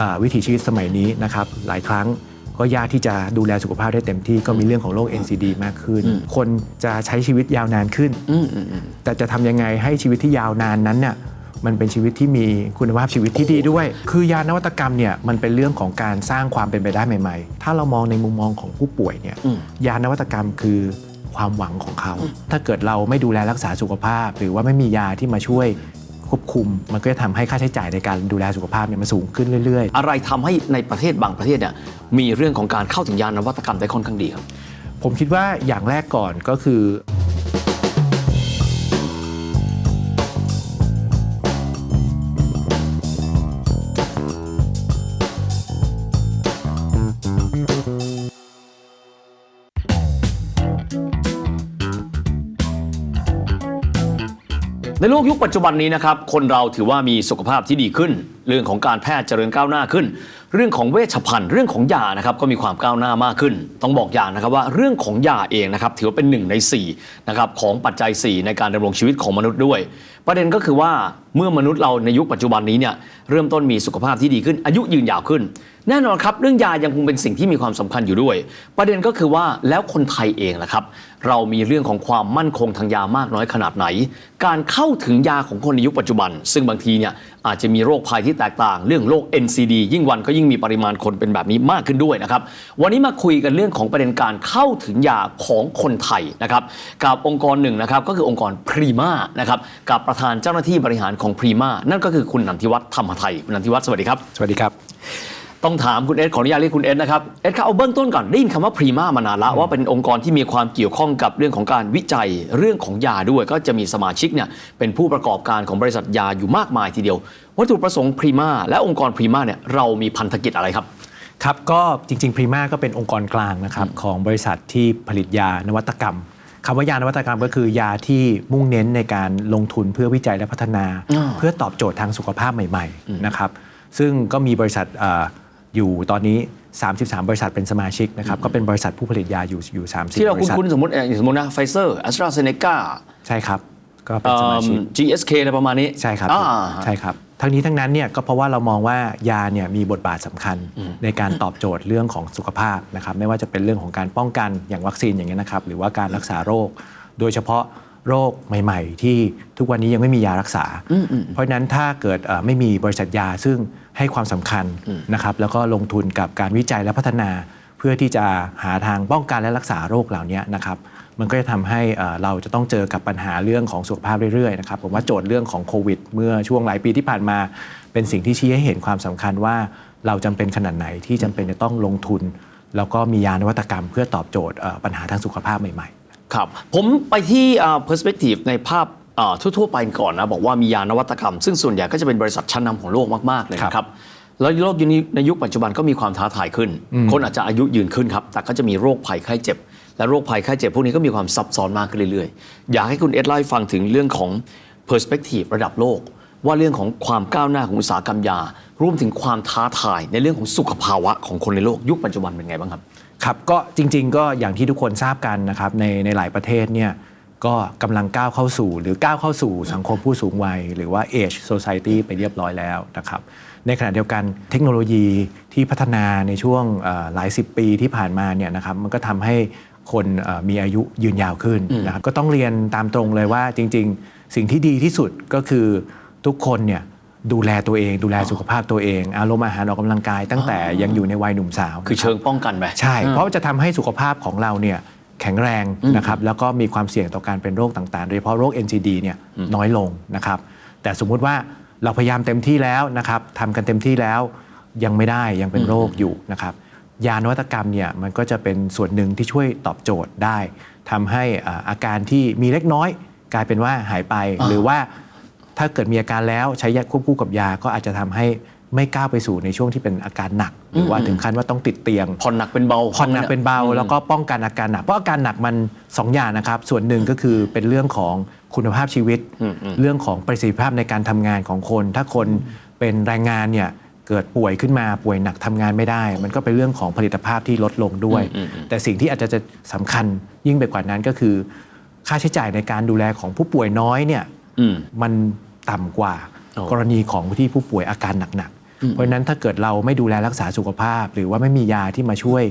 อ่าวิถีชีวิตสมัยนี้นะครับหลายครั้งก็ยากที่จะดูแลสุขภาพได้เต็มที่ก็มีเรื่องของโรค NCD มากขึ้นอืมคนจะใช้ชีวิตยาวนานขึ้นอืมอืมอืมแต่จะทำยังไงให้ชีวิตที่ยาวนานนั้นเนี่ยมันเป็นชีวิตที่มีคุณภาพชีวิตที่ดีด้วย คือยานวัตกรรมเนี่ยมันเป็นเรื่องของการสร้างความเป็นไปได้ใหม่ ๆ ถ้าเรามองในมุมมองของผู้ป่วยเนี่ยอืมยานวัตกรรมคือความหวังของเขา ถ้าเกิดเราไม่ดูแลรักษาสุขภาพ หรือว่าไม่มียาที่มาช่วย ควบคุม มันก็จะทำให้ค่าใช้จ่ายในการดูแลสุขภาพเนี่ยมันสูงขึ้นเรื่อยอะไรทำให้ในประเทศบางประเทศเนี่ยมีเรื่องของการเข้าถึงยานนวัตกรรมได้ค่อนข้างดีครับ ๆ ผมคิดว่าอย่างแรกก่อนก็คือ ในโลกยุคปัจจุบันนี้นะครับ คนเราถือว่ามีสุขภาพที่ดีขึ้น เรื่องของการแพทย์เจริญก้าวหน้าขึ้น เรื่องของเวชภัณฑ์เรื่องของยานะครับก็มีความก้าวหน้ามากขึ้น ต้องบอกอย่างนะครับว่าเรื่องของยาเองนะครับถือว่าเป็นหนึ่งใน4นะครับของปัจจัย 4 ในการดำรงชีวิตของมนุษย์ด้วย ประเด็นก็คือว่าเมื่อมนุษย์เราในยุคปัจจุบันนี้เนี่ยเริ่มต้นมีสุขภาพที่ดีขึ้น อายุยืนยาวขึ้น แน่นอนครับเรื่องยายังคงเป็นสิ่งที่มีความสำคัญอยู่ด้วย ประเด็นก็คือว่าแล้วคนไทยเองล่ะครับเรามีเรื่องของความมั่นคงทางยามากน้อยขนาดไหน การเข้าถึงยาของคนในยุคปัจจุบัน ซึ่งบางทีเนี่ยอาจจะมีโรคภัยที่แตกต่าง เรื่องโรค NCD ยิ่งวันก็ยิ่งมีปริมาณคนเป็นแบบนี้มากขึ้นด้วยนะครับ วันนี้มาคุยกันเรื่องของประเด็นการเข้าถึงยาของคนไทยนะครับ กับองค์กรหนึ่งนะครับก็คือองค์กรพรีมานะครับกับประธานเจ้าหน้าที่บริหารของพรีมานั่นก็คือคุณนันทิวัฒน์ธรรมไทยคุณนันทิวัฒน์สวัสดีครับ สวัสดีครับ ต้องถามคุณเอสขออนุญาตเรียกคุณเอสนะครับเอสครับเอาเบื้องต้นก่อนได้ยินคำว่าพรีมามานานละว่าเป็นองค์กรที่มีความเกี่ยวข้องกับเรื่องของการวิจัยเรื่องของยาด้วย ก็จะมีสมาชิกเนี่ยเป็นผู้ประกอบการของบริษัทยาอยู่มากมายทีเดียว วัตถุประสงค์พรีมาและองค์กรพรีมาเนี่ยเรามีพันธกิจอะไรครับครับก็จริงๆพรีมาก็เป็นองค์กรกลางนะครับของบริษัทที่ผลิตยานวัตกรรมคำว่ายานวัตกรรมก็คือยาที่มุ่งเน้นในการลงทุนเพื่อวิจัยและพัฒนาอ่าเพื่อตอบโจทย์ทางสุขภาพใหม่ ๆ นะครับ ซึ่งก็มีบริษัทเอ่ออยู่ตอนนี้ 33 บริษัทเป็นสมาชิกนะครับก็เป็นบริษัทผู้ผลิตยาอยู่อยู่30ที่เราบริษัทคุ้นๆสมมติเอ่อสมมตินะไฟเซอร์แอสตราเซเนกาใช่ครับก็เป็นสมาชิก GSK อะไรประมาณนี้ใช่ครับอ่าใช่ครับทั้งนี้ทั้งนั้นเนี่ยก็เพราะว่าเรามองว่ายาเนี่ยมีบทบาทสำคัญในการตอบโจทย์เรื่องของสุขภาพนะครับไม่ว่าจะเป็นเรื่องของการป้องกันอย่างวัคซีนอย่างเงี้ยนะครับหรือว่าการรักษาโรค โดยเฉพาะ โรคใหม่ ๆ ที่ทุกวันนี้ยังไม่มียารักษา เพราะฉะนั้นถ้าเกิดเอ่อไม่มีบริษัทยาซึ่งให้ความสำคัญนะครับแล้วก็ลงทุนกับการวิจัยและพัฒนา เพื่อที่จะหาทางป้องกันและรักษาโรคเหล่านี้นะครับมันก็จะทำให้เอ่อเราจะต้องเจอกับปัญหาเรื่องของสุขภาพเรื่อยๆนะครับผมว่าโจทย์เรื่องของโควิด เมื่อช่วงหลายปีที่ผ่านมา เป็นสิ่งที่ชี้ให้เห็นความสำคัญว่าเราจำเป็นขนาดไหนที่จำเป็นจะต้องลงทุน แล้วก็มียานวัตกรรมเพื่อตอบโจทย์เอ่อปัญหาทางสุขภาพใหม่ๆ ครับผมไปที่อ่า perspective ในภาพอ่าทั่วๆไปก่อนนะ บอกว่ามียานวัตกรรม ซึ่งส่วนใหญ่ก็จะเป็นบริษัทชั้นนำของโลกมากๆเลยครับนะครับ แล้วโลกยุคนี้ในยุคปัจจุบันก็มีความท้าทายขึ้น คนอาจจะอายุยืนขึ้นครับ แต่ก็จะมีโรคภัยไข้เจ็บ และโรคภัยไข้เจ็บพวกนี้ก็มีความซับซ้อนมากขึ้นเรื่อยๆ อยากให้คุณเอ็ดเล่าให้ฟังถึงเรื่องของ perspective ระดับโลก ว่าเรื่องของความก้าวหน้าของอุตสาหกรรมยารวมถึงความท้าทายในเรื่องของสุขภาวะของคนในโลกยุคปัจจุบันเป็นไงบ้างครับ ครับก็จริง ๆ ก็อย่างที่ทุกคนทราบกันนะครับในในหลายประเทศเนี่ยก็กำลังก้าวเข้าสู่ หรือก้าวเข้าสู่สังคมผู้สูงวัย หรือว่า age society ไปเรียบร้อยแล้วนะครับในขณะเดียวกันเทคโนโลยีที่พัฒนาในช่วงเอ่อหลายสิบปีที่ผ่านมาเนี่ยนะครับมันก็ทำให้คนเอ่อมีอายุยืนยาวขึ้นนะครับก็ต้องเรียนตามตรงเลยว่าจริง ๆ สิ่งที่ดีที่สุดก็คือทุกคนเนี่ย ดูแลตัวเอง ดูแลสุขภาพตัวเอง อารมณ์อาหารออกกำลังกาย ตั้งแต่ยังอยู่ในวัยหนุ่มสาวคือนะครับเชิงป้องกันไปใช่ เพราะว่าจะทำให้สุขภาพของเราเนี่ยแข็งแรงนะครับแล้วก็มีความเสี่ยงต่อการเป็นโรคต่างๆ โดยเฉพาะโรค NCD เนี่ยน้อยลงนะครับแต่สมมุติว่าเราพยายามเต็มที่แล้วนะครับทำกันเต็มที่แล้วยังไม่ได้ยังเป็นโรคอยู่นะครับยานวัตกรรมเนี่ยมันก็จะเป็นส่วนหนึ่งที่ช่วยตอบโจทย์ได้ทำให้อ่าอาการที่มีเล็กน้อย กลายเป็นว่าหายไปหรือว่า ถ้าเกิดมีอาการแล้วใช้ยาควบคู่กับยาก็อาจจะทำให้ไม่ก้าวไปสู่ในช่วงที่เป็นอาการหนัก หรือว่าถึงขั้นว่าต้องติดเตียงผ่อนหนักเป็นเบาผ่อนหนักเป็นเบา แล้วก็ป้องกันอาการหนักเพราะอาการหนักมัน 2 อย่างนะครับ ส่วนหนึ่งก็คือเป็นเรื่องของคุณภาพชีวิต เรื่องของประสิทธิภาพในการทำงานของคน ถ้าคนเป็นแรงงานเนี่ยเกิดป่วยขึ้นมาป่วยหนักทำงานไม่ได้ มันก็เป็นเรื่องของผลิตภาพที่ลดลงด้วย แต่สิ่งที่อาจจะจะสำคัญยิ่งไปกว่านั้นก็คือ ค่าใช้จ่ายในการดูแลของผู้ป่วยน้อยเนี่ยอืมมัน ต่ำกว่าอ๋อกรณีของที่ผู้ป่วยอาการหนักเพราะฉะนั้นถ้าเกิดเราไม่ดูแลรักษาสุขภาพ หรือว่าไม่มียาที่มาช่วย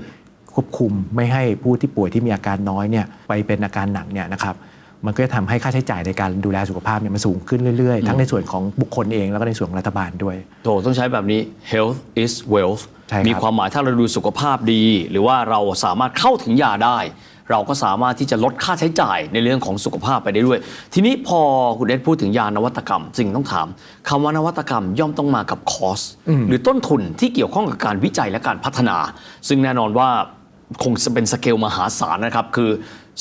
ควบคุมไม่ให้ผู้ที่ป่วยที่มีอาการน้อยเนี่ยไปเป็นอาการหนักเนี่ยนะครับมันก็จะทำให้ค่าใช้จ่ายในการดูแลสุขภาพเนี่ยมันสูงขึ้นเรื่อยๆ ทั้งในส่วนของบุคคลเองแล้วก็ในส่วนของรัฐบาลด้วยโถต้องใช้แบบนี้ health is wealth ใช่ครับมีความหมายถ้าเราดูสุขภาพดี หรือว่าเราสามารถเข้าถึงยาได้ เราก็สามารถที่จะลดค่าใช้จ่ายในเรื่องของสุขภาพไปได้ด้วย ทีนี้พอคุณเอ็ดพูดถึงยานวัตกรรม สิ่งต้องถามคำว่านวัตกรรมย่อมต้องมากับคอสหรือต้นทุนที่เกี่ยวข้องกับการวิจัยและการพัฒนา ซึ่งแน่นอนว่าคงจะเป็นสเกลมหาศาลนะครับ คือ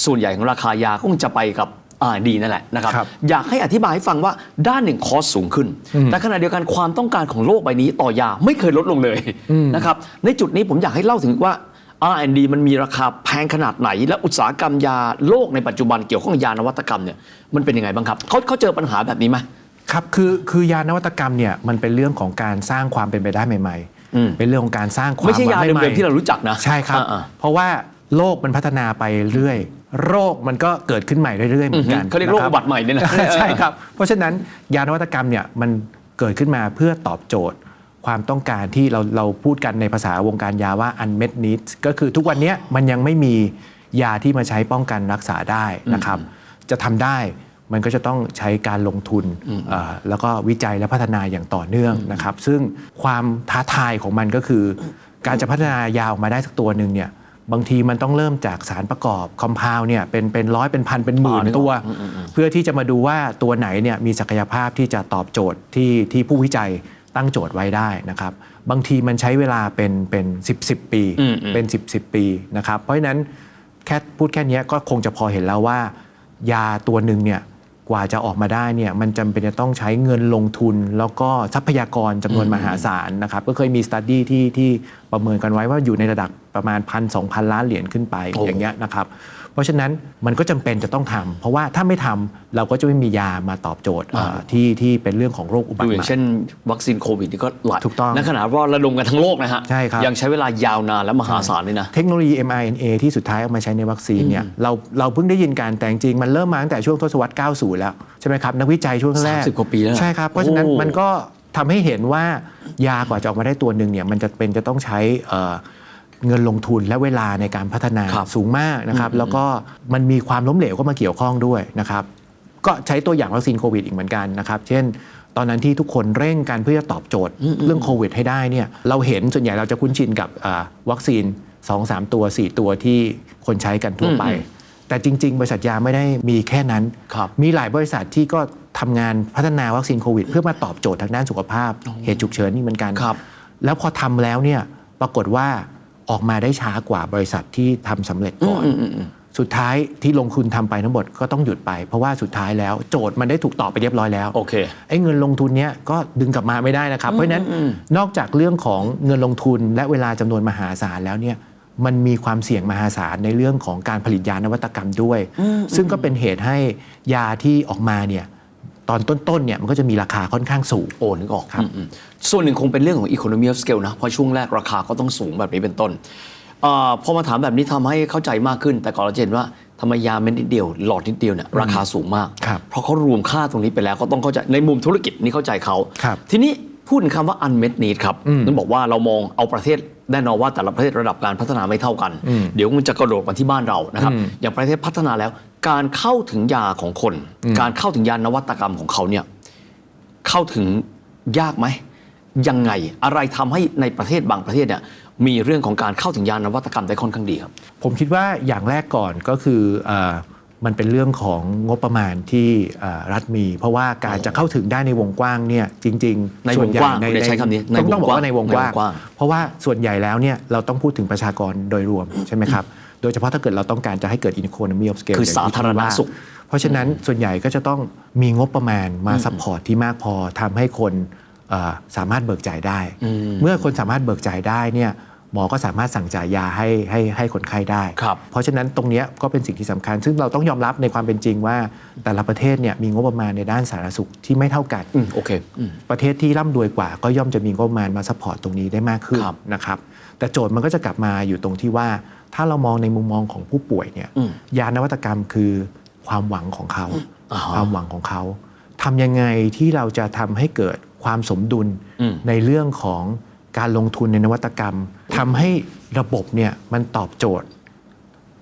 ส่วนใหญ่ของราคายาก็คงจะไปกับอ่าดีนั่นแหละนะครับครับอยากให้อธิบายให้ฟังว่าด้านหนึ่งคอสสูงขึ้น แต่ขณะเดียวกันความต้องการของโลกใบนี้ต่อยาไม่เคยลดลงเลยนะครับในจุดนี้ผมอยากให้เล่าถึงว่า R&D มันมีราคาแพงขนาดไหน และอุตสาหกรรมยาโลกในปัจจุบันเกี่ยวข้องกับยานวัตกรรมเนี่ยมันเป็นยังไงบ้างครับเขาเขาเจอปัญหาแบบนี้ไหมครับคือคือยานวัตกรรมเนี่ยมันเป็นเรื่องของการสร้างความเป็นไปได้ใหม่อืมๆเป็นเรื่องของการสร้างความไม่ใช่ยาหวังเดิใหม่มๆๆที่เรารู้จักนะใช่ครับอ่าเพราะว่าโลกมันพัฒนาไปเรื่อยโรคมันก็เกิดขึ้นใหม่เรื่อยๆเหมือนกันเขาเรียกโรคนะคอุบัติใหม่เนี่ยนะใช่ครับ เพราะฉะนั้นยานวัตกรรมเนี่ยมันเกิดขึ้นมาเพื่อตอบโจทย์ ความต้องการที่เราเราพูดกันในภาษาวงการยาว่า unmet needs ก็คือทุกวันเนี้ยมันยังไม่มียาที่มาใช้ป้องกันรักษาได้นะครับ จะทำได้มันก็จะต้องใช้การลงทุนเอ่อแล้วก็วิจัยและพัฒนาอย่างต่อเนื่องนะครับ ซึ่งความท้าทายของมันก็คือ การจะพัฒนายาออกมาได้สักตัวหนึ่งเนี่ยบางทีมันต้องเริ่มจากสารประกอบคอมเพลเนี่ยเป็นเป็นร้อยเป็นพันเป็นหมื่นอ่านึกออกตัวอืมอืมอืมเพื่อที่จะมาดูว่าตัวไหนเนี่ยมีศักยภาพที่จะตอบโจทย์ที่ที่ผู้วิจัย ตั้งโจทย์ไว้ได้นะครับ บางทีมันใช้เวลาเป็นเป็นสิบสิบปีอืมอืมเป็น 10บสปีนะครับ เพราะฉะนั้นแค่พูดแค่เนี้ยก็คงจะพอเห็นแล้วว่า ยาตัวหนึ่งเนี่ยกว่าจะออกมาได้เนี่ยมันจำเป็นจะต้องใช้เงินลงทุน แล้วก็ทรัพยากรจำนวนมหาศาลนะครับ ก็เคยมีสตัดดี้ที่ที่ประเมินกันไว้ว่าอยู่ในระดับประมาณพันสองพันล้านเหรียญขึ้นไปโอ้อย่างเงี้ยนะครับ เพราะฉะนั้นมันก็จำเป็นจะต้องทำเพราะว่าถ้าไม่ทำเราก็จะไม่มียามาตอบโจทย์เอ่อที่ที่เป็นเรื่องของโรคอุบัดูติอใหย่างม่เช่น วัคซีนโควิดนี่ก็หลายถูกต้องในขณะว่าระดมกันทั้งโลกนะฮะใช่ครับยังใช้เวลายาวนานและมหาศาลเลยนะเทคโนโลยี mRNA ที่สุดท้ายเอามาใช้ในวัคซีนเนี่ยเราเราเพิ่งได้ยินการแต่จริงๆมันเริ่มมาตั้งแต่ช่วงทศวรรษ 90 แล้วใช่ไหมครับนักวิจัยช่วงแรก30กว่าปีแล้วใช่ครับเพราะฉะนั้นโอ้มันก็ทำให้เห็นว่ายากว่าจะออกมาได้ตัวหนึ่งเนี่ยมันจะเป็นจะต้องใช้ เอ่อเงินลงทุนและเวลาในการพัฒนาครับสูงมากนะครับ แล้วก็มันมีความล้มเหลวก็มาเกี่ยวข้องด้วยนะครับ ก็ใช้ตัวอย่างวัคซีนโควิดอีกเหมือนกันนะครับ เช่น ตอนนั้นที่ทุกคนเร่งกันเพื่อจะตอบโจทย์เรื่องโควิด ให้ได้เนี่ยเราเห็นส่วนใหญ่เราจะคุ้นชินกับอ่าวัคซีน 2-3 ตัว 4 ตัวที่คนใช้กันทั่วไปอืมแต่จริง ๆ บริษัทยาไม่ได้มีแค่นั้นครับมีหลายบริษัทที่ก็ทำงานพัฒนาวัคซีนโควิด เพื่อมาตอบโจทย์ทางด้านสุขภาพ เหตุฉุกเฉินนี่เหมือนกันครับแล้วพอทำแล้วเนี่ยปรากฏว่า ออกมาได้ช้ากว่าบริษัทที่ทำสำเร็จก่อนอืมอืมอืมสุดท้ายที่ลงทุนทำไปทั้งหมดก็ต้องหยุดไป เพราะว่าสุดท้ายแล้วโจทย์มันได้ถูกตอบไปเรียบร้อยแล้วโอเคไอ้เงินลงทุนเนี้ยก็ดึงกลับมาไม่ได้นะครับ เพราะฉะนั้นอืมนอกจากเรื่องของเงินลงทุนและเวลาจำนวนมหาศาลแล้วเนี่ยมันมีความเสี่ยงมหาศาลในเรื่องของการผลิตยานวัตกรรมด้วย ซึ่งก็เป็นเหตุให้ยาที่ออกมาเนี่ย ตอนต้นๆเนี่ยมันก็จะมีราคาค่อนข้างสูงโอ้นึกออกครับอืมอืมส่วนหนึ่งคงเป็นเรื่องของ economy of scale นะ เพราะช่วงแรกราคาก็ต้องสูงแบบนี้เป็นต้นอาพอมาถามแบบนี้ทำให้เข้าใจมากขึ้น แต่ก่อนเราจะเห็นว่าทำไมยาเม็ดนิดเดียว หลอดนิดเดียวเนี่ยราคาสูงมากครับเพราะเขารวมค่าตรงนี้ไปแล้วก็ต้องเข้าใจในมุมธุรกิจนี่เข้าใจเขาครับทีนี้ พูดถึงคำว่า unmet need ครับอืมต้องบอกว่าเรามองเอาประเทศแน่นอนว่าแต่ละประเทศระดับการพัฒนาไม่เท่ากันอืมเดี๋ยวมันจะกระโดดมาที่บ้านเรานะครับอืมอย่างประเทศพัฒนาแล้ว การเข้าถึงยาของคน การเข้าถึงยานวัตกรรมของเขาเนี่ยเข้าถึงยากไหมยังไงอะไรทำให้ในประเทศบางประเทศเนี่ยมีเรื่องของการเข้าถึงยานนวัตกรรมได้ค่อนข้างดีครับ ผมคิดว่าอย่างแรกก่อนก็คือเออ มันเป็นเรื่องของงบประมาณที่เอ่อรัฐมี เพราะว่าการจะเข้าถึงได้ในวงกว้างเนี่ยจริงในๆส่วนใหญ่วงกว้างคุณได้ใช้คำนี้ในต้องต้องบอกว่าวงกว้างในวงกว้างในวงกว้าง เพราะว่าส่วนใหญ่แล้วเนี่ยเราต้องพูดถึงประชากรโดยรวมใช่ไหมครับโดยเฉพาะถ้าเกิดเราต้องการจะให้เกิด economy of scale คือสาธารณสุข เพราะฉะนั้นส่วนใหญ่ก็จะต้องมีงบประมาณมาซัพพอร์ตที่มากพอทำให้คนเอ่อสามารถเบิกจ่ายได้อืมเมื่อคนสามารถเบิกจ่ายได้เนี่ย หมอก็สามารถสั่งจ่ายยาให้ให้ให้คนไข้ได้ครับเพราะฉะนั้นตรงเนี้ยก็เป็นสิ่งที่สำคัญ ซึ่งเราต้องยอมรับในความเป็นจริงว่า แต่ละประเทศเนี่ยมีงบประมาณในด้านสาธารณสุขที่ไม่เท่ากันอืมโอเคอืมประเทศที่ร่ำรวยกว่า ก็ย่อมจะมีงบประมาณมาซัพพอร์ตตรงนี้ได้มากขึ้นครับนะครับแต่โจทย์มันก็จะกลับมาอยู่ตรงที่ว่า ถ้าเรามองในมุมมองของผู้ป่วยเนี่ยอืมยานวัตกรรมคือความหวังของเขาอ่าฮะความหวังของเขาทำยังไงที่เราจะทำให้เกิดความสมดุลอืมในเรื่องของ การลงทุนในนวัตกรรมทำให้ระบบเนี่ยมันตอบโจทย์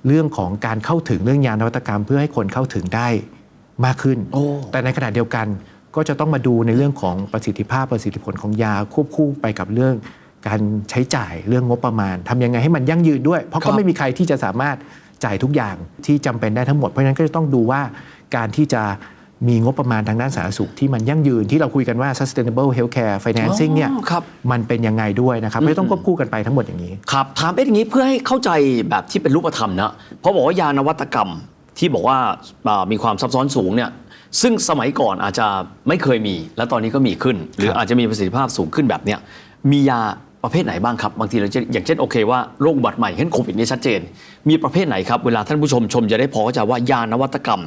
เรื่องของการเข้าถึงเรื่องยานวัตกรรม เพื่อให้คนเข้าถึงได้มากขึ้นโอ้แต่ในขณะเดียวกันก็จะต้องมาดูในเรื่องของประสิทธิภาพประสิทธิผลของยาควบคู่ไปกับเรื่องการใช้จ่ายเรื่องงบประมาณทำยังไงให้มันยั่งยืนด้วย เพราะครัก็บไม่มีใครที่จะสามารถจ่ายทุกอย่างที่จำเป็นได้ทั้งหมด เพราะฉะนั้นก็จะต้องดูว่าการที่จะ มีงบประมาณทางด้านสาธารณสุขที่มันยั่งยืนที่เราคุยกันว่า sustainable healthcare financing เนี่ยอ๋อครับมันเป็นยังไงด้วยนะครับไม่ต้องควบคู่กันไปทั้งหมดอย่างนี้ครับถามเอ๊ะอย่างนี้เพื่อให้เข้าใจแบบที่เป็นรูปธรรมนะเพราะบอกว่ายานวัตกรรมที่บอกว่าอ่ามีความซับซ้อนสูงเนี่ยซึ่งสมัยก่อนอาจจะไม่เคยมี และตอนนี้ก็มีขึ้น หรือครับอาจจะมีประสิทธิภาพสูงขึ้นแบบเนี้ยมียาประเภทไหนบ้างครับ บางทีเราจะอย่างเช่นโอเคว่าโรคอุบัติใหม่เช่นโควิดนี่ชัดเจน มีประเภทไหนครับ เวลาท่านผู้ชมชมจะได้พอเข้าใจว่ายานวัตกรรม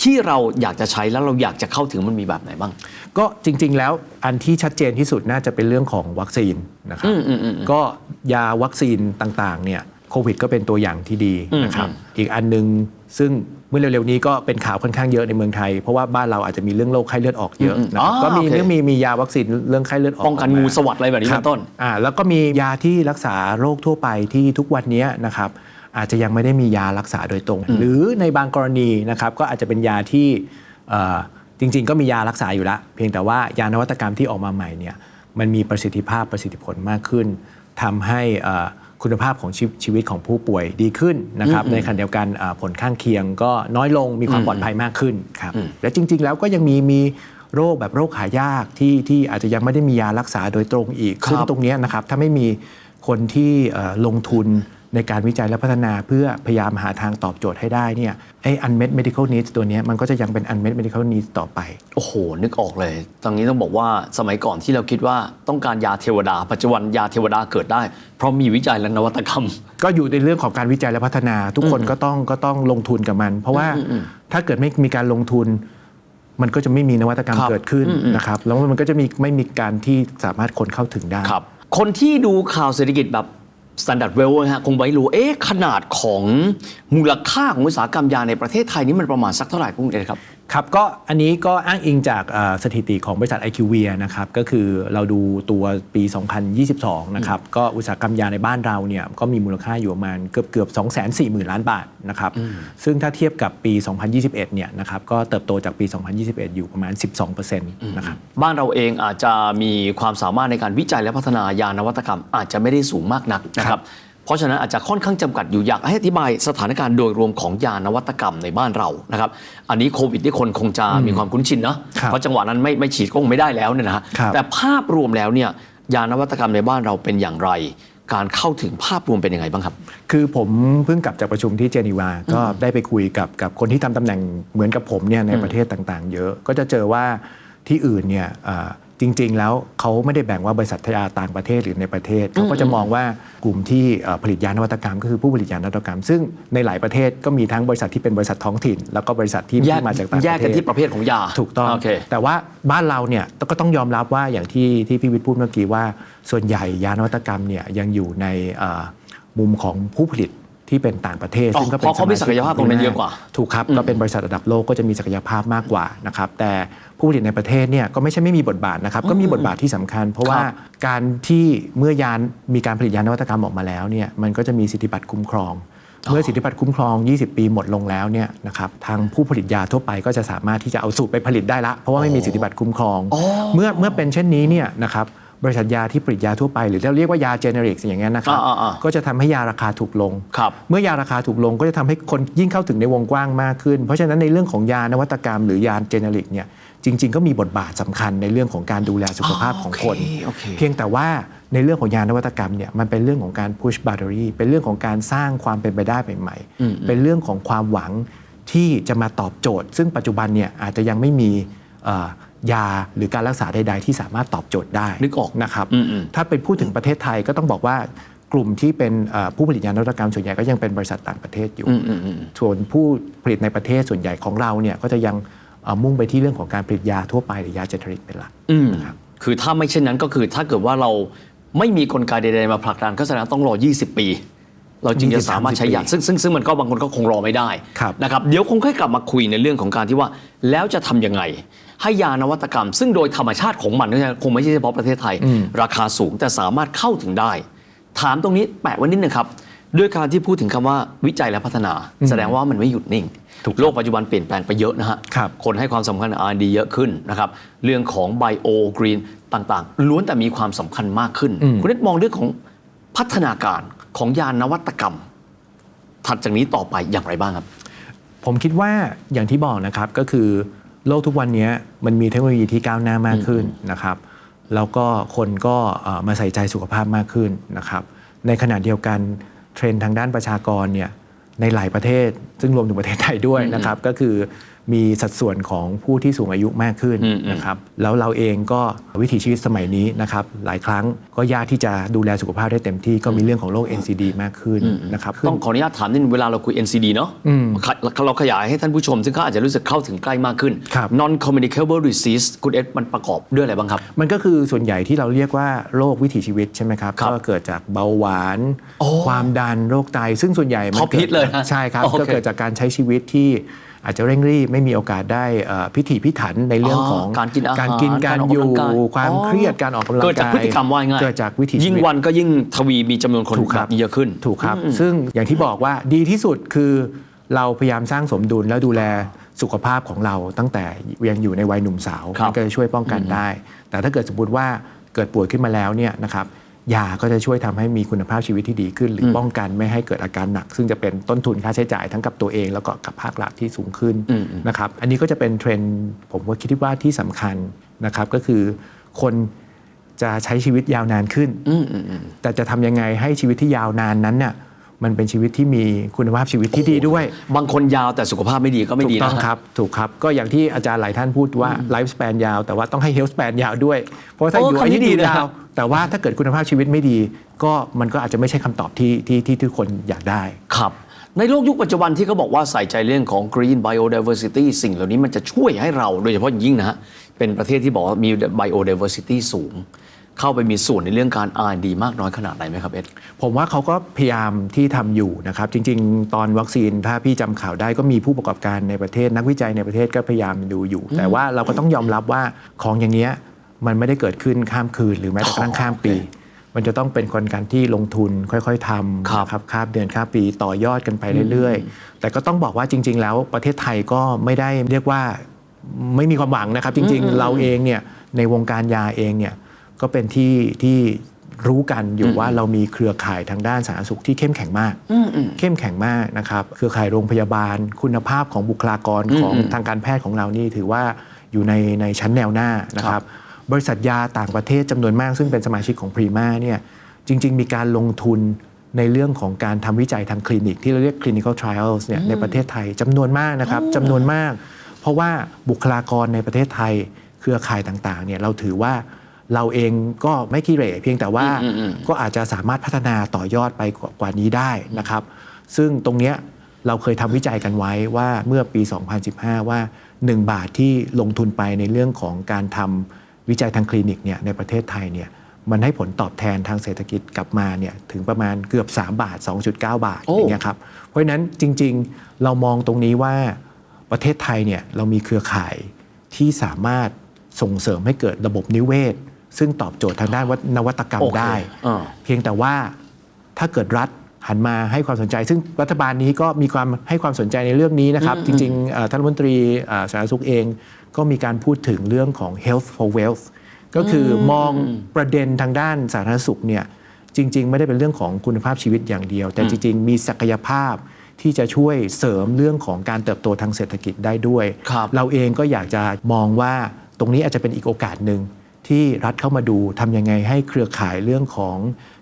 ที่เราอยากจะใช้แล้วเราอยากจะเข้าถึงมันมีแบบไหนบ้าง ก็จริง ๆ แล้วอันที่ชัดเจนที่สุดน่าจะเป็นเรื่องของวัคซีนนะครับอืมอืมอืมก็ยาวัคซีนต่างๆเนี่ยโควิดก็เป็นตัวอย่างที่ดีนะครับอืมอีกอันหนึงซึ่งเมื่อเร็วๆนี้ก็เป็นข่าวค่อนข้างเยอะในเมืองไทย เพราะว่าบ้านเราอาจจะมีเรื่องโรคไข้เลือดออกเยอะอืมนะครับอ๋อก็มีโอเคเรื่องมีมียาวัคซีนเรื่องไข้เลือดออกป้องกันมางูสวัสดอะไรแบบนี้คเป็รับนต้นอ่าแล้วก็มียาที่รักษาโรคทั่วไปที่ทุกวันนี้นะครับ อาจจะยังไม่ได้มียารักษาโดยตรง หรือในบางกรณีนะครับก็อาจจะเป็นยาที่เอ่อจริง ๆ ก็มียารักษาอยู่แล้วเพียงแต่ว่ายานวัตกรรมที่ออกมาใหม่เนี่ยมันมีประสิทธิภาพประสิทธิผลมากขึ้นทำให้เอ่อคุณภาพของชีวิตชีวิตของผู้ป่วยดีขึ้นนะครับในขณะเดียวกันอ่าผลข้างเคียงก็น้อยลงมีความปลอดภัยมากขึ้นครับและจริง ๆ แล้วก็ยังมีมีโรคแบบโรคหายากที่ที่อาจจะยังไม่ได้มียารักษาโดยตรงอีกครับซึ่งตรงเนี้ยนะครับถ้าไม่มีคนที่เอ่อลงทุน ในการวิจัยและพัฒนาเพื่อพยายามหาทางตอบโจทย์ให้ได้เนี่ยไอ้ unmet medical needs ตัวเนี้ยมันก็จะยังเป็น unmet medical needs ต่อไป โอ้โห นึกออกเลยตรงนี้ต้องบอกว่าสมัยก่อนที่เราคิดว่าต้องการยาเทวดา ปัจจุบันยาเทวดาเกิดได้ เพราะมีวิจัยและนวัตกรรม ก็อยู่ในเรื่องของการวิจัยและพัฒนา ทุกคนก็ต้องก็ต้องลงทุนกับมัน เพราะว่าถ้าเกิดไม่มีการลงทุนมันก็จะไม่มีนวัตกรรมครับเกิดขึ้นอืมอืมนะครับแล้วมันก็จะมีไม่มีการที่สามารถคนเข้าถึงได้ครับคนที่ดูข่าวเศรษฐกิจแบบ สแตนดาร์ดเวลนะฮะคงไว้รู้เอ๊ะขนาดของมูลค่าของอุตสาหกรรมยาในประเทศไทยนี้มันประมาณสักเท่าไหร่คุณเอกครับ ครับก็อันนี้ก็อ้างอิงจากเอ่อสถิติของบริษัท IQVIA นะครับก็คือเราดูตัวปี 2022 นะครับก็อุตสาหกรรมยาในบ้านเราเนี่ยก็มีมูลค่าอยู่ประมาณเกือบเกือบ 2 4 0 0 0 0 ล้านบาทนะครับซึ่งถ้าเทียบกับปี 2021 เนี่ยนะครับก็เติบโตจากปี 2021 อยู่ประมาณ 12%นะครับบ้านเราเองอาจจะมีความสามารถในการวิจัยและพัฒนายานวัตกรรมอาจจะไม่ได้สูงมากนักนะครับ เพราะฉะนั้นอาจจะค่อนข้างจำกัดอยู่อยากให้อธิบายสถานการณ์โดยรวมของยานวัตกรรมในบ้านเรานะครับ อันนี้โควิดที่คนคงจะมีความคุ้นชินเนาะครับเพราะจังหวะนั้นไม่ไม่ฉีดก็คงไม่ได้แล้วเนี่ยนะฮะครับแต่ภาพรวมแล้วเนี่ยยานวัตกรรมในบ้านเราเป็นอย่างไร การเข้าถึงภาพรวมเป็นยังไงบ้างครับ คือผมเพิ่งกลับจากประชุมที่เจนีวา ก็ได้ไปคุยกับกับคนที่ทำตำแหน่งเหมือนกับผมเนี่ยในประเทศต่างๆ เยอะก็จะเจอว่าที่อื่นเนี่ยอ่า จริง ๆ แล้วเขาไม่ได้แบ่งว่าบริษัทยาต่างประเทศหรือในประเทศเขาก็จะมองว่ากลุ่มที่เอ่อผลิตยานวัตกรรม ก็คือผู้ผลิตยานวัตกรรม ซึ่งในหลายประเทศก็มีทั้งบริษัทที่เป็นบริษัทท้องถิ่น แล้วก็บริษัทที่แยกที่มาจากต่างประเทศแยกกันที่ประเภทของยาถูกต้องโอเคแต่ว่าบ้านเราเนี่ยก็ต้องยอมรับว่าอย่างที่ที่พี่วิทย์พูดเมื่อกี้ว่า ส่วนใหญ่ยานวัตกรรมเนี่ยยังอยู่ในเอ่อมุมของผู้ผลิตที่เป็นต่างประเทศอ๋อซึ่งก็เป็นเพราะเขามีศักยภาพตรงนั้นเยอะกว่า ถูกครับ ก็เป็นบริษัทระดับโลกก็จะมีศักยภาพมากกว่านะครับ แต่ ผู้ผลิตในประเทศเนี่ยก็ไม่ใช่ไม่มีบทบาทนะครับ ก็มีบทบาทที่สำคัญ เพราะว่าการที่เมื่อยานมีการผลิตยานนวัตกรรมออกมาแล้วเนี่ยมันก็จะมีสิทธิบัตรคุ้มครอง เมื่อสิทธิบัตรคุ้มครอง 20 ปีหมดลงแล้วเนี่ยนะครับทางผู้ผลิตยาทั่วไปก็จะสามารถที่จะเอาสูตรไปผลิตได้ละ เพราะว่าไม่มีสิทธิบัตรคุ้มครอง เมื่อเมื่อเป็นเช่นนี้เนี่ยนะครับบริษัทยาที่ผลิตยาทั่วไป หรือเราเรียกว่ายาเจเนริกอย่างเงี้ยนะครับอ่าๆๆก็จะทำให้ยาราคาถูกลงครับเมื่อยาราคาถูกลงก็จะทำให้คนยิ่งเข้าถึงในวงกว้างมากขึ้น เพราะฉะนั้นในเรื่องของยานวัตกรรมหรือยาเจเนริกเนี่ย จริง ๆ ก็มีบทบาทสำคัญในเรื่องของการดูแลสุขภาพของคนโอเคโอเคเพียงแต่ว่าในเรื่องของยานวัตกรรมเนี่ยมันเป็นเรื่องของการ push boundary เป็นเรื่องของการสร้างความเป็นไปได้ใหม่ๆ เป็นเรื่องของความหวังที่จะมาตอบโจทย์ ซึ่งปัจจุบันเนี่ยอาจจะยังไม่มีเอ่อยาหรือการรักษาใด ๆ ที่สามารถตอบโจทย์ได้นึกออกนะครับอืมถ้าไปพูดถึงประเทศไทยก็ต้องบอกว่ากลุ่มที่เป็นเอ่อผู้ผลิตยานวัตกรรมส่วนใหญ่ก็ยังเป็นบริษัทต่างประเทศอยู่อืมอืมอืมส่วนผู้ผลิตในประเทศส่วนใหญ่ของเราเนี่ยก็จะยังเอ่อ มุ่งไปที่เรื่องของการผลิตยาทั่วไปหรือยาเจเนริกเป็นหลักอืมครับคือถ้าไม่เช่นนั้นก็คือถ้าเกิดว่าเราไม่มีกลไกใดๆมาผลักดันก็แสดงว่าต้องรอ 20 ปี เราจึงจะสามารถใช้ยา20-30ซึ่งซึ่งซึ่งมันก็บางคนก็คงรอไม่ได้ครับนะครับเดี๋ยวคงค่อยกลับมาคุยในเรื่องของการที่ว่าแล้วจะทำยังไง ให้ยานวัตกรรม ซึ่งโดยธรรมชาติของมันเนี่ยคงไม่ใช่เฉพาะประเทศไทยราคาสูงแต่สามารถเข้าถึงได้ ถามตรงนี้แปะไว้นิดนึงครับ ด้วยการที่พูดถึงคำว่าวิจัยและพัฒนา แสดงว่ามันไม่หยุดนิ่งถูกครับโลกปัจจุบันเปลี่ยนแปลงไปเยอะนะฮะครับคนให้ความสำคัญกับ R&D เยอะขึ้นนะครับ เรื่องของไบโอกรีนต่างๆ ล้วนแต่มีความสำคัญมากขึ้น คุณเนตมองเรื่องของพัฒนาการของยานนวัตกรรม ถัดจากนี้ต่อไปอย่างไรบ้างครับ ผมคิดว่าอย่างที่บอกนะครับก็คือโลกทุกวันนี้มันมีเทคโนโลยีที่ก้าวหน้ามากขึ้นนะครับ แล้วก็คนก็เอ่อมาใส่ใจสุขภาพมากขึ้นนะครับ ในขณะเดียวกัน เทรนด์ทางด้านประชากรเนี่ยในหลายประเทศ ซึ่งรวมถึงประเทศไทยด้วยนะครับ ก็คือ มีสัดส่วนของผู้ที่สูงอายุมากขึ้นอืมอืมนะครับแล้วเราเองก็วิถีชีวิตสมัยนี้นะครับหลายครั้งก็ยากที่จะดูแลสุขภาพได้เต็มที่ก็มีเรื่องของโรค NCD มากขึ้นนะครับต้องขออนุญาตถามนิดนึงเวลาเราคุย NCD เนาะเราขยายให้ท่านผู้ชม ซึ่งเขาอาจจะรู้สึกเข้าถึงใกล้มากขึ้นครับ non communicable disease คุณเอสมันประกอบด้วยอะไรบ้างครับ มันก็คือส่วนใหญ่ที่เราเรียกว่าโรควิถีชีวิตใช่ไหมครับครับก็เกิดจากเบาหวานโอ้ความดันโรคไตซึ่งส่วนใหญ่มัท็อปกิดฮิตเลยนะใช่ครับโอเคก็เกิดจากการใช้ชีวิตที่ อาจจะเร่งรีบไม่มีโอกาสได้เอ่อพิถีพิถันในเรื่องของการกินอาหารการกินการออกอกำลัยู่งกายความอ๋อเครียดการออกกำลังกายเกิดจากพฤติกรรมว่าง่ายเกิดจากวิถีชีวิตยิ่งวันก็ยิ่งทวีมีจำนวนคนถูกคแบรับบนี้เยอะขึ้นถูกครับ ซึ่งอย่างที่บอกว่าดีที่สุดคือเราพยายามสร้างสมดุลแล้วดูแลสุขภาพของเราตั้งแต่ยังอยู่ในวัยหนุ่มสาวครับมันก็จะช่วยป้องกันได้ แต่ถ้าเกิดสมมติว่าเกิดป่วยขึ้นมาแล้วเนี่ยนะครับ ยาก็จะช่วยทำให้มีคุณภาพชีวิตที่ดีขึ้น หรืออป้องกันไม่ให้เกิดอาการหนัก ซึ่งจะเป็นต้นทุนค่าใช้จ่ายทั้งกับตัวเอง แล้วก็กับภาครัฐที่สูงขึ้นนะครับอันนี้ก็จะเป็นเทรนด์ผมก็คิดว่าที่สำคัญนะครับก็คือคนจะใช้ชีวิตยาวนานขึ้นแต่จะทำยังไงให้ชีวิตที่ยาวนานนั้นเนี่ย มันเป็นชีวิตที่มีคุณภาพชีวิตที่ดีด้วย บางคนยาวแต่สุขภาพไม่ดีก็ไม่ถูดีกต้องนะครับ ถูกครับ ก็อย่างที่อาจารย์หลายท่านพูดว่าไลฟ์ส a ปนยาว แต่ว่าต้องให้เฮล t ์ส a ปนยาวด้วย เพราะว่าถ้าโอ้อยู่คำอานี้ยุดียืนนะยาวแต่ว่าถ้าเกิดคุณภาพชีวิตไม่ดี ก็มันก็อาจจะไม่ใช่คำตอบที่ที่ที่ทุกคนอยากได้ครับในโลกยุคปัจจุบันที่เขาบอกว่าใส่ใจเรื่องของ green biodiversity สิ่งเหล่านี้มันจะช่วยให้เราโดยเฉพาะอย่างยิ่งนะฮะเป็นประเทศที่บอกว่ามี biodiversity สูง เข้าไปมีส่วนในเรื่องการ R&D มากน้อยขนาดไหนไหมครับเอ็ด ผมว่าเขาก็พยายามที่ทำอยู่นะครับ จริง ๆ ตอนวัคซีนถ้าพี่จำข่าวได้ก็มีผู้ประกอบการในประเทศ นักวิจัยในประเทศก็พยายามดูอยู่ แต่ว่าเราก็ต้องยอมรับว่าของอย่างเงี้ยมันไม่ได้เกิดขึ้นข้ามคืน หรือแม้แต่กระทั่งข้ามปี มันจะต้องเป็นคนการที่ลงทุนค่อยๆทำครับนะครับข้ามเดือนข้ามปีต่อยอดกันไปเรื่อยๆ แต่ก็ต้องบอกว่าจริง ๆ แล้วประเทศไทยก็ไม่ได้เรียกว่าไม่มีความหวังนะครับ จริง ๆ เราเองเนี่ยในวงการยาเองเนี่ย ก็เป็นที่ที่รู้กันอยู่ว่าเรามีเครือข่ายทางด้านสาธารณสุขที่เข้มแข็งมาก เข้มแข็งมากนะครับ เครือข่ายโรงพยาบาล คุณภาพของบุคลากรของทางการแพทย์ของเรานี่ถือว่าอยู่ในในชั้นแนวหน้านะครับ บริษัทยาต่างประเทศจำนวนมากซึ่งเป็นสมาชิกของพรีมาเนี่ยจริง ๆ มีการลงทุนในเรื่องของการทำวิจัยทางคลินิก ที่เราเรียก clinical trials เนี่ยในประเทศไทยจำนวนมากนะครับจำนวนมาก เพราะว่าบุคลากรในประเทศไทย เครือข่ายต่างๆเนี่ยเราถือว่า เราเองก็ไม่ขี้เหร่เพียงแต่ว่าก็อาจจะสามารถพัฒนาต่อยอดไปกว่ากว่านี้ได้นะครับ ซึ่งตรงเนี้ยเราเคยทำวิจัยกันไว้ว่าเมื่อปี 2015 ว่า 1 บาทที่ลงทุนไปในเรื่องของการทำวิจัยทางคลินิกเนี่ยในประเทศไทยเนี่ยมันให้ผลตอบแทนทางเศรษฐกิจกลับมาเนี่ยถึงประมาณเกือบ 3 บาท 2.9 บาทโอ้อย่างเงี้ยครับเพราะฉะนั้นจริงๆเรามองตรงนี้ว่าประเทศไทยเนี่ยเรามีเครือข่ายที่สามารถส่งเสริมให้เกิดระบบนิเวศ ซึ่งตอบโจทย์ทางด้านนวัตกรรมโอเคได้ อ่า เพียงแต่ว่าถ้าเกิดรัฐหันมาให้ความสนใจ ซึ่งรัฐบาลนี้ก็มีความให้ความสนใจในเรื่องนี้นะครับ จริงๆเอ่อท่านรัฐมนตรีเอ่อสาธารณสุขเอง ก็มีการพูดถึงเรื่องของ health for wealth ก็คืออมองประเด็นทางด้านสาธารณสุขเนี่ยจริง ๆ ไม่ได้เป็นเรื่องของคุณภาพชีวิตอย่างเดียว แต่จริง ๆ มีศักยภาพที่จะช่วยเสริมเรื่องของการเติบโตทางเศรษฐกิจได้ด้วย ครับ เราเองก็อยากจะมองว่าตรงนี้อาจจะเป็นอีกโอกาสหนึ่ง ที่รัฐเข้ามาดูทำยังไงให้เครือข่ายเรื่องของ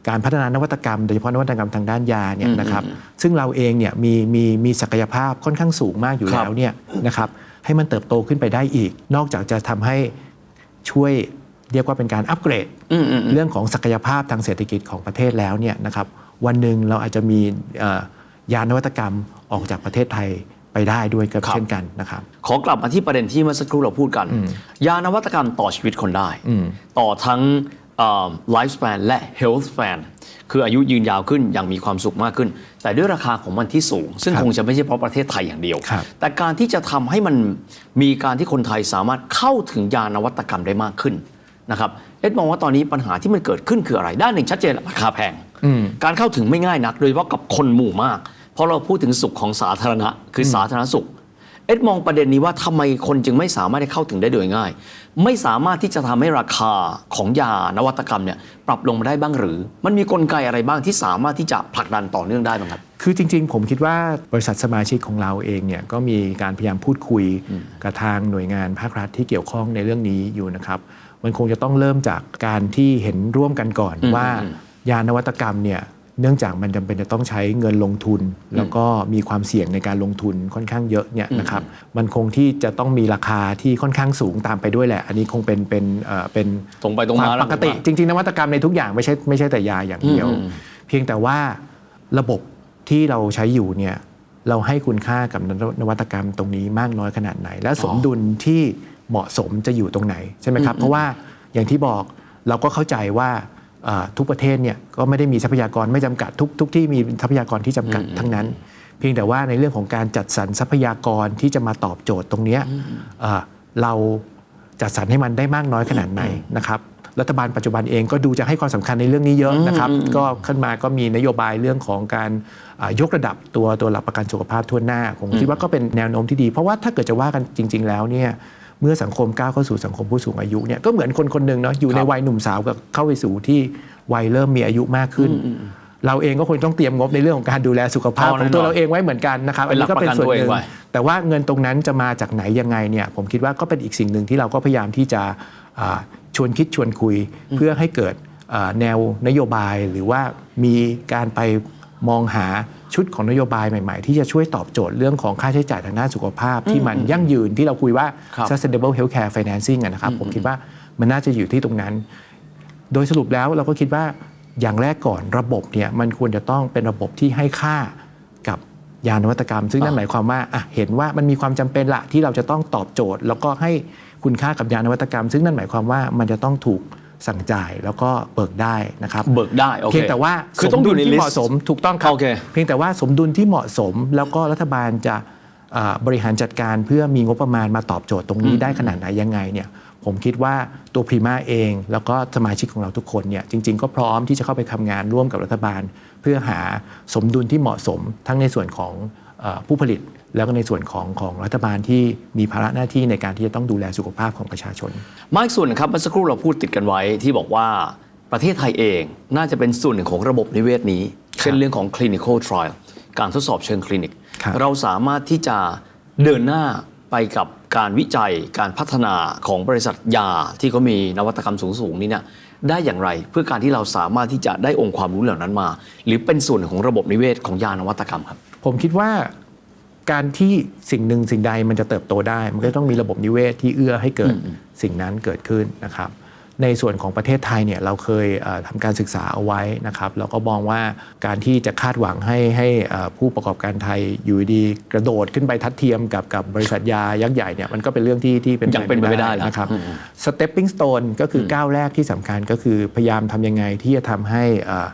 การพัฒนานวัตกรรม โดยเฉพาะนวัตกรรมทางด้านยาเนี่ยนะครับซึ่งเราเองเนี่ยมีมีมีศักยภาพค่อนข้างสูงมากอยู่ครับแล้วเนี่ยนะครับให้มันเติบโตขึ้นไปได้อีก นอกจากจะทำให้ช่วยเรียกว่าเป็นการอัปเกรดเรื่องของศักยภาพทางเศรษฐกิจของประเทศแล้วเนี่ยนะครับวันหนึ่งเราอาจจะมีเอ่อยานวัตกรรมออกจากประเทศไทย ไปได้ด้วยก็ครับเช่นกันนะครับขอกลับมาที่ประเด็นที่เมื่อสักครู่เราพูดกัน ยานวัตกรรมต่อชีวิตคนได้ ต่อทั้งไลฟ์ส p ป n และ health span คืออายุยืนยาวขึ้นอย่างมีความสุขมากขึ้น แต่ด้วยราคาของมันที่สูง ซึ่งครับคงจะไม่ใช่เพราะประเทศไทยอย่างเดียวครับแต่การที่จะทำให้มันมีการที่คนไทยสามารถเข้าถึงยานวัตกรรมได้มากขึ้นนะครับเอ็ดมองว่าตอนนี้ปัญหาที่มันเกิดขึ้นคืออะไร ด้านหนึ่งชัดเจนราคาแพง การเข้าถึงไม่ง่ายนัก โดยเฉพาะกับคนหมู่มาก เพราะเราพูดถึงสุขของสาธารณะ คือสาธารณสุข เอ็ดมองประเด็นนี้ว่าทำไมคนจึงไม่สามารถได้เข้าถึงได้โดยง่าย ไม่สามารถที่จะทำให้ราคาของยานวัตกรรมเนี่ยปรับลงมาได้บ้างหรือ มันมีกลไกอะไรบ้างที่สามารถที่จะผลักดันต่อเนื่องได้บ้างครับคือจริง ๆ ผมคิดว่าบริษัทสมาชิกของเราเองเนี่ยก็มีการพยายามพูดคุยกับทางหน่วยงานภาครัฐที่เกี่ยวข้องในเรื่องนี้อยู่นะครับมันคงจะต้องเริ่มจากการที่เห็นร่วมกันก่อนอืมว่าอืมยานวัตกรรมเนี่ย เนื่องจากมันจำเป็นจะต้องใช้เงินลงทุน แล้วก็มีความเสี่ยงในการลงทุนค่อนข้างเยอะเนี่ยนะครับมันคงที่จะต้องมีราคาที่ค่อนข้างสูงตามไปด้วยแหละ อันนี้คงเป็นเป็นเอ่อเป็นตรงไปตรงมาควแล้วปกติผมว่าจริง ๆ นวัตกรรมในทุกอย่างไม่ใช่ไม่ใช่แต่ยาอย่างเดียวอืมอืมเพียงแต่ว่าระบบที่เราใช้อยู่เนี่ยเราให้คุณค่ากับนวัตกรรมตรงนี้มากน้อยขนาดไหน และสมดุลที่เหมาะสมจะอยู่ตรงไหนใช่ไหมครับเพราะว่าอย่างที่บอกเราก็เข้าใจว่าเอ่อ ทุกประเทศเนี่ยก็ไม่ได้มีทรัพยากรไม่จำกัดทุกทุกที่มีทรัพยากรที่จำกัดทั้งนั้น เพียงแต่ว่าในเรื่องของการจัดสรรทรัพยากรที่จะมาตอบโจทย์ตรงเนี้ยเอ่อเราจัดสรรให้มันได้มากน้อยขนาดไหนนะครับรัฐบาลปัจจุบันเองก็ดูจะให้ความสำคัญในเรื่องนี้เยอะนะครับ ก็ขึ้นมาก็มีนโยบายเรื่องของการอ่ายกระดับตัวตัวหลักประกันสุขภาพทั่วหน้า ผมคิดว่าก็เป็นแนวโน้มที่ดี เพราะว่าถ้าเกิดจะว่ากันจริง ๆ แล้วเนี่ย เมื่อสังคมก้าวเข้าสู่สังคมผู้สูงอายุเนี่ยก็เหมือนคนคนหนึ่งเนาะอยู่ในวัยหนุ่มสาวกับเข้าไปสู่ที่วัยเริ่มมีอายุมากขึ้น เราเองก็ควรต้องเตรียมงบในเรื่องของการดูแลสุขภาพอ๋อของตัวแน่นอนเราเองไว้เหมือนกันนะครับเป็นหลักก็เป็นส่วนหนึ่งประกันตัวเองไว้แต่ว่าเงินตรงนั้นจะมาจากไหนยังไงเนี่ยผมคิดว่าก็เป็นอีกสิ่งหนึ่งที่เราก็พยายามที่จะอ่าชวนคิดชวนคุยเพื่อให้เกิดอ่าแนวนโยบายหรือว่ามีการไป มองหาชุดของนโยบายใหม่ ๆ ที่จะช่วยตอบโจทย์เรื่องของค่าใช้จ่ายทางด้านสุขภาพ ที่มันยั่งยืนที่เราคุยว่าครับ sustainable healthcare financing อะนะครับผมคิดว่ามันน่าจะอยู่ที่ตรงนั้น โดยสรุปแล้วเราก็คิดว่าอย่างแรกก่อนระบบเนี่ยมันควรจะต้องเป็นระบบที่ให้ค่ากับยานวัตกรรม ซึ่งนั่นหมายความว่าอะเห็นว่ามันมีความจำเป็นละที่เราจะต้องตอบโจทย์ แล้วก็ให้คุณค่ากับยานวัตกรรม ซึ่งนั่นหมายความว่ามันจะต้องถูก สั่งจ่ายแล้วก็เบิกได้นะครับเบิกได้โอเคเพียงแต่ว่าคือต้องอยู่ในที่ list เหมาะสมถูกต้องครับโอเค เพียงแต่ว่าสมดุลที่เหมาะสม แล้วก็รัฐบาลจะอ่าบริหารจัดการเพื่อมีงบประมาณมาตอบโจทย์ตรงนี้ได้ขนาดไหนยังไงเนี่ยผมคิดว่าตัวพรีมาเอง แล้วก็สมาชิกของเราทุกคนเนี่ยจริง ๆ ก็พร้อมที่จะเข้าไปทำงานร่วมกับรัฐบาล เพื่อหาสมดุลที่เหมาะสมทั้งในส่วนของเอ่อผู้ผลิต แล้วก็ในส่วนของของรัฐบาลที่มีภาระหน้าที่ในการที่จะต้องดูแลสุขภาพของประชาชน มาอีกส่วนหนึงครับเมื่อสักครู่เราพูดติดกันไว้ที่บอกว่าประเทศไทยเองน่าจะเป็นส่วนหนึ่งของระบบนิเวศนี้ เช่นเรื่องของ clinical trial การทดสอบเชิงคลินิกครับเราสามารถที่จะเดินหน้าไปกับการวิจัยการพัฒนาของบริษัทยาที่เขามีนวัตกรรมสูงๆนี้เนี่ยได้อย่างไรเพื่อการที่เราสามารถที่จะได้องค์ความรู้เหล่านั้นมา หรือเป็นส่วนหนึ่งของระบบนิเวศของยานวัตกรรมครับ ผมคิดว่า การที่สิ่งหนึ่งสิ่งใดมันจะเติบโตได้ มันก็ต้องมีระบบนิเวศที่เอื้อให้เกิดสิ่งนั้นเกิดขึ้นนะครับ ในส่วนของประเทศไทยเนี่ยเราเคยเอ่อทำการศึกษาเอาไว้นะครับเราก็มองว่าการที่จะคาดหวังให้ให้เอ่อผู้ประกอบการไทยอยู่ดีๆกระโดดขึ้นไปทัดเทียมกับกับบริษัทยายักษ์ใหญ่เนี่ยมันก็เป็นเรื่องที่ที่เป็นยังเป็นไปไม่ได้แล้วนะครับอืม stepping stone ก็คือก้าวแรกที่สำคัญก็คือพยายามทำยังไงที่จะทำให้เอ่อ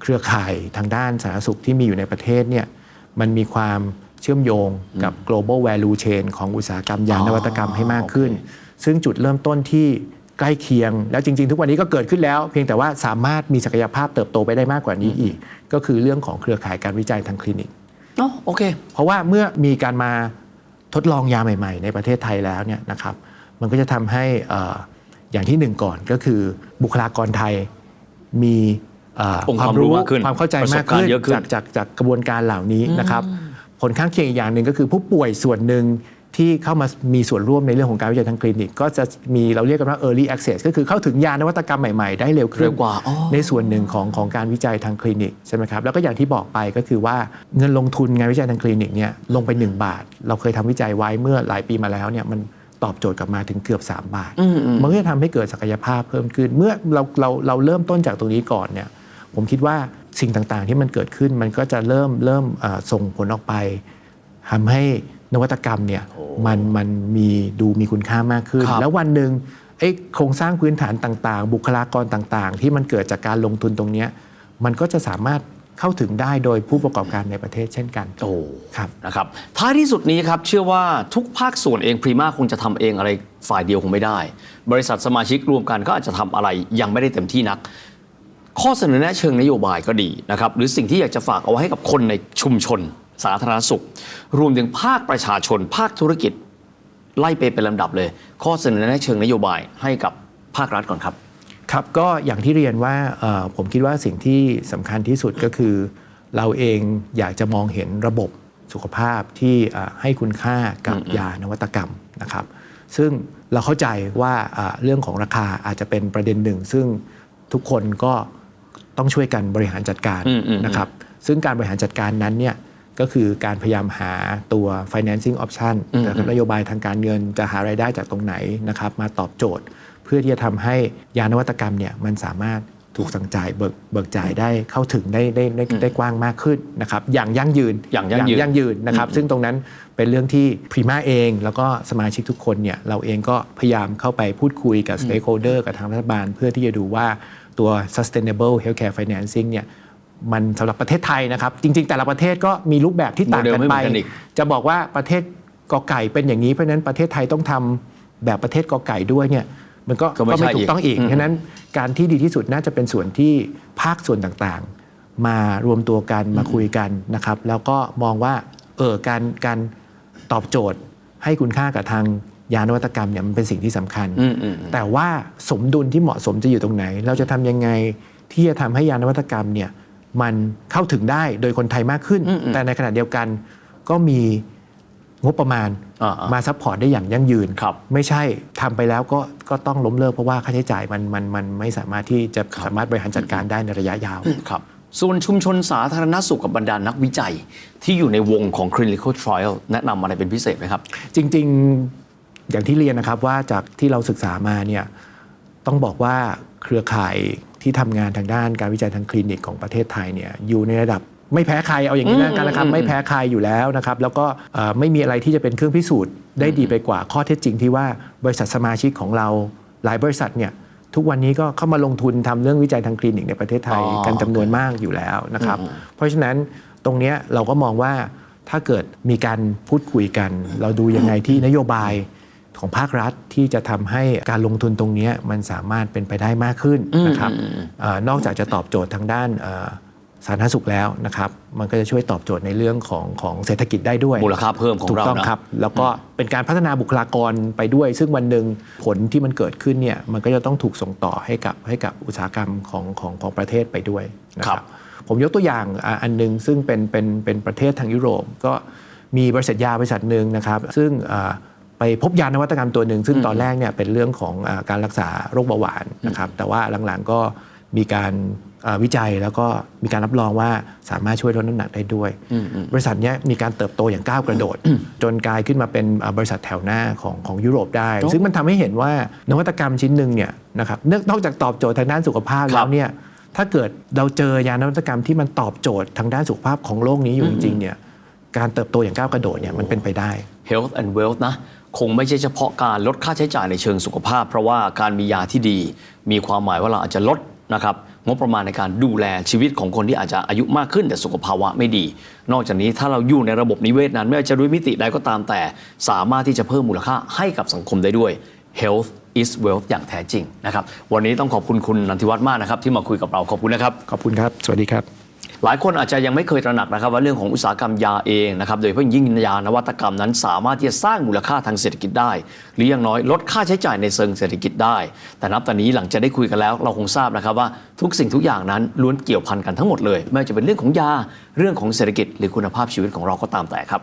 เครือข่ายทางด้านสาธารณสุขที่มีอยู่ในประเทศเนี่ยมันมีความ เชื่อมโยงกับ global value chain ของอุตสาหกรรมยานวัตกรรมให้มากขึ้น ซึ่งจุดเริ่มต้นที่ใกล้เคียง แล้วจริง ๆ ทุกวันนี้ก็เกิดขึ้นแล้ว เพียงแต่ว่าสามารถมีศักยภาพเติบโตไปได้มากกว่านี้อีก ก็คือเรื่องของเครือข่ายการวิจัยทางคลินิกเนาะโอเค เพราะว่าเมื่อมีการมาทดลองยาใหม่ ๆ ในประเทศไทยแล้วเนี่ยนะครับมันก็จะทำให้เอ่ออย่างที่หนึ่งก่อนก็คือบุคลากรไทยมีเอ่อองค์ความรู้มากขึ้นความเข้าใจประสมาบกการณ์ขึ้นเยอะขึ้นจากจากจากกระบวนการเหล่านี้นะครับ ผลข้างเคียงอีกอย่างหนึ่งก็คือผู้ป่วยส่วนหนึ่งที่เข้ามามีส่วนร่วมในเรื่องของการวิจัยทางคลินิก ก็จะมีเราเรียกกันว่า early access ก็คือเข้าถึงยานวัตกรรมใหม่ ๆ ได้เร็วขึ้นเร็วกว่าอ๋อในส่วนหนึ่งของของการวิจัยทางคลินิกใช่ไหมครับแล้วก็อย่างที่บอกไปก็คือว่าเงินลงทุนงานวิจัยทางคลินิกเนี่ยลงไป 1 บาท เราเคยทำวิจัยไว้เมื่อหลายปีมาแล้วเนี่ยมันตอบโจทย์กลับมาถึงเกือบ 3 บาท มันก็จะทำให้เกิดศักยภาพเพิ่มขึ้น เมื่อเราเราเราเริ่มต้นจากตรงนี้ก่อนเนี่ยผมคิดว่า สิ่งต่างๆ ที่มันเกิดขึ้นมันก็จะเริ่มเริ่มเอ่อส่งผลออกไปทำให้นวัตกรรมเนี่ยมันมันมีดูมีคุณค่ามากขึ้นครับแล้ววันหนึ่งไออ้โครงสร้างพื้นฐานต่างๆ บุคลากรต่างๆ ที่มันเกิดจากการลงทุนตรงเนี้ยมันก็จะสามารถเข้าถึงได้โดยผู้ประกอบการในประเทศเช่นกัน โอ้ครับนะครับท้ายที่สุดนี้ครับ เชื่อว่าทุกภาคส่วนเองพรีมาคงจะทำเองอะไรฝ่ายเดียวคงไม่ได้ บริษัทสมาชิกรวมกันก็อาจจะทำอะไรยังไม่ได้เต็มที่นัก ข้อเสนอแนะเชิงนโยบายก็ดีนะครับหรือสิ่งที่อยากจะฝากเอาไว้ให้กับคนในชุมชน สาธารณสุข รวมถึงภาคประชาชน ภาคธุรกิจ ไล่ไปเป็นลำดับเลย ข้อเสนอแนะเชิงนโยบายให้กับภาครัฐก่อนครับ ครับก็อย่างที่เรียนว่าเอ่อผมคิดว่าสิ่งที่สำคัญที่สุดก็คือ เราเองอยากจะมองเห็นระบบสุขภาพที่เอ่อให้คุณค่ากับยานวัตกรรมนะครับ ซึ่งเราเข้าใจว่าเอ่อเรื่องของราคาอาจจะเป็นประเด็นหนึ่ง ซึ่งทุกคนก็ ต้องช่วยกันบริหารจัดการอืมอืมอืมนะครับซึ่งการบริหารจัดการนั้นเนี่ยก็คือการพยายามหาตัว financing option อืมนะครับนโยบายทางการเงินจะหารายได้จากตรงไหนนะครับมาตอบโจทย์ เพื่อที่จะทำให้ยานวัตกรรมเนี่ยมันสามารถถูกสั่งจ่ายเบิกเบิกจ่ายได้เข้าถึงได้ได้ได้ได้กว้างมากขึ้นนะครับอย่างยั่งยืนอย่างยั่งยืนยั่งยืนนะครับ ซึ่งตรงนั้น เป็นเรื่องที่พรีมาเอง แล้วก็สมาชิกทุกคนเนี่ยเราเองก็พยายามเข้าไปพูดคุยกับ stakeholder กับทางรัฐบาล เพื่อที่จะดูว่าตัว sustainable healthcare financing เนี่ยมันสำหรับประเทศไทยนะครับ จริง ๆ แต่ละประเทศก็มีรูปแบบที่ต่างกันโมเดลไม่เหไปมือนกันอีกจะบอกว่าประเทศกอไก่เป็นอย่างนี้เพราะฉะนั้นประเทศไทยต้องทำแบบประเทศกอไก่ด้วยเนี่ยมันก็ก็ไม่ก็ไม่ใช่ถูกต้องอีกอีกฉะนั้นการที่ดีที่สุดน่าจะเป็นส่วนที่ภาคส่วนต่างๆ มารวมตัวกันมาคุยกันนะครับ แล้วก็มองว่าเออการการ ตอบโจทย์ให้คุณค่ากับทางยานวัตกรรมเนี่ยมันเป็นสิ่งที่สำคัญอืมอืมอืมแต่ว่าสมดุลที่เหมาะสมจะอยู่ตรงไหน เราจะทำยังไงที่จะทำให้ยานวัตกรรมเนี่ยมันเข้าถึงได้โดยคนไทยมากขึ้นอืมอืมแต่ในขณะเดียวกันก็มีงบประมาณอ่าๆมาซัพพอร์ตได้อย่างยั่งยืนครับไม่ใช่ทำไปแล้วก็ก็ต้องล้มเลิกเพราะว่าค่าใช้จ่ายมันมันมันไม่สามารถที่จะสามารถบริหารจัดการได้ในระยะยาวครับ ส่วนชุมชนสาธารณสุขกับบรรดานักวิจัยที่อยู่ในวงของ clinical trial แนะนำอะไรเป็นพิเศษไหมครับ จริงๆอย่างที่เรียนนะครับว่าจากที่เราศึกษามาเนี่ยต้องบอกว่าเครือข่ายที่ทำงานทางด้านการวิจัยทางคลินิกของประเทศไทยเนี่ยอยู่ในระดับไม่แพ้ใครเอาอย่างนี้นะกันนะครับอืมไม่แพ้ใครอยู่แล้วนะครับ แล้วก็เอ่อไม่มีอะไรที่จะเป็นเครื่องพิสูจน์ได้ดีไปกว่าข้อเท็จจริงที่ว่าบริษัทสมาชิกของเราหลายบริษัทเนี่ย ทุกวันนี้ก็เข้ามาลงทุนทำเรื่องวิจัยทางคลินิกในประเทศไทยอ๋อกันจำนวนมากอยู่แล้วนะครับอืมเพราะฉะนั้นตรงเนี้ยเราก็มองว่าถ้าเกิดมีการพูดคุยกัน เราดูยังไงที่นโยบายของภาครัฐที่จะทำให้การลงทุนตรงเนี้ยมันสามารถเป็นไปได้มากขึ้นนะครับอืมอืมเออนอกจากจะตอบโจทย์ทางด้านเอ่อสาธารณสุขแล้วนะครับ มันก็จะช่วยตอบโจทย์ในเรื่องของของเศรษฐกิจได้ด้วยมูลค่าเพิ่มของถูกเราต้องนะครับ แล้วก็เป็นการพัฒนาบุคลากรไปด้วย ซึ่งวันหนึ่งผลที่มันเกิดขึ้นเนี่ยมันก็จะต้องถูกส่งต่อให้กับให้กับอุตสาหกรรมของของของประเทศไปด้วยนะคครัรับบผมยกตัวอย่างอะอันหนึงซึ่งเป็นเป็นเป็นประเทศทางยุโรป ก็มีบริษัทยาบริษัทหนึ่งนะครับ ซึ่งอ่าไปพบยานวัตกรรมตัวหนึ่งซึ่งตอนแรกเนี่ยเป็นเรื่องของอาการรักษาโรคเบาหวานนะครับแต่ว่าหลังๆก็ มีการอ่าวิจัยแล้วก็มีการรับรองว่าสามารถช่วยลดน้ำหนักได้ด้วย บริษัทเนี้ยมีการเติบโตอย่างก้าวกระโดด จนกลายขึ้นมาเป็นอ่าบริษัทแถวหน้าของของยุโรปได้โอ้ซึ่งมันทำให้เห็นว่านวัตกรรมชิ้นหนึ่งเนี่ยนะครับเนื่องนอกจากตอบโจทย์ทางด้านสุขภาพครัแล้บวเนี่ยถ้าเกิดเราเจอยานวัตกรรมที่มันตอบโจทย์ทางด้านสุขภาพของโลกนี้อยู่จริงๆเนี่ยการเติบโตอย่างก้าวกระโดดเนี่ยมันเป็นไปได้ health and wealth นะคงไม่ใช่เฉพาะการลดค่าใช้จ่ายในเชิงสุขภาพ เพราะว่าการมียาที่ดี มีความหมายว่าเราอาจจะลด นะครับงบประมาณในการดูแลชีวิตของคนที่อาจจะอายุมากขึ้นแต่สุขภาวะไม่ดี นอกจากนี้ถ้าเราอยู่ในระบบนิเวศนั้น ไม่ว่าจะด้วยมิติใดก็ตามแต่ สามารถที่จะเพิ่มมูลค่าให้กับสังคมได้ด้วย health is wealth อย่างแท้จริงนะครับวันนี้ต้องขอบคุณคุณนันทิวัฒน์มากนะครับที่มาคุยกับเราขอบคุณนะครับ ขอบคุณครับ สวัสดีครับ หลายคนอาจจะยังไม่เคยตระหนักนะครับว่าเรื่องของอุตสาหกรรมยาเองนะครับโดยเฉพาะยิ่งยานวัตกรรมนั้น สามารถที่จะสร้างมูลค่าทางเศรษฐกิจได้ หรืออย่างน้อยลดค่าใช้จ่ายในเชิงเศรษฐกิจได้ แต่นับแต่นี้หลังจากได้คุยกันแล้วเราคงทราบนะครับว่าทุกสิ่งทุกอย่างนั้นล้วนเกี่ยวพันกันทั้งหมดเลยไม่ว่าจะเป็นเรื่องของยาเรื่องของเศรษฐกิจหรือคุณภาพชีวิตของเราก็ตามแต่ครับ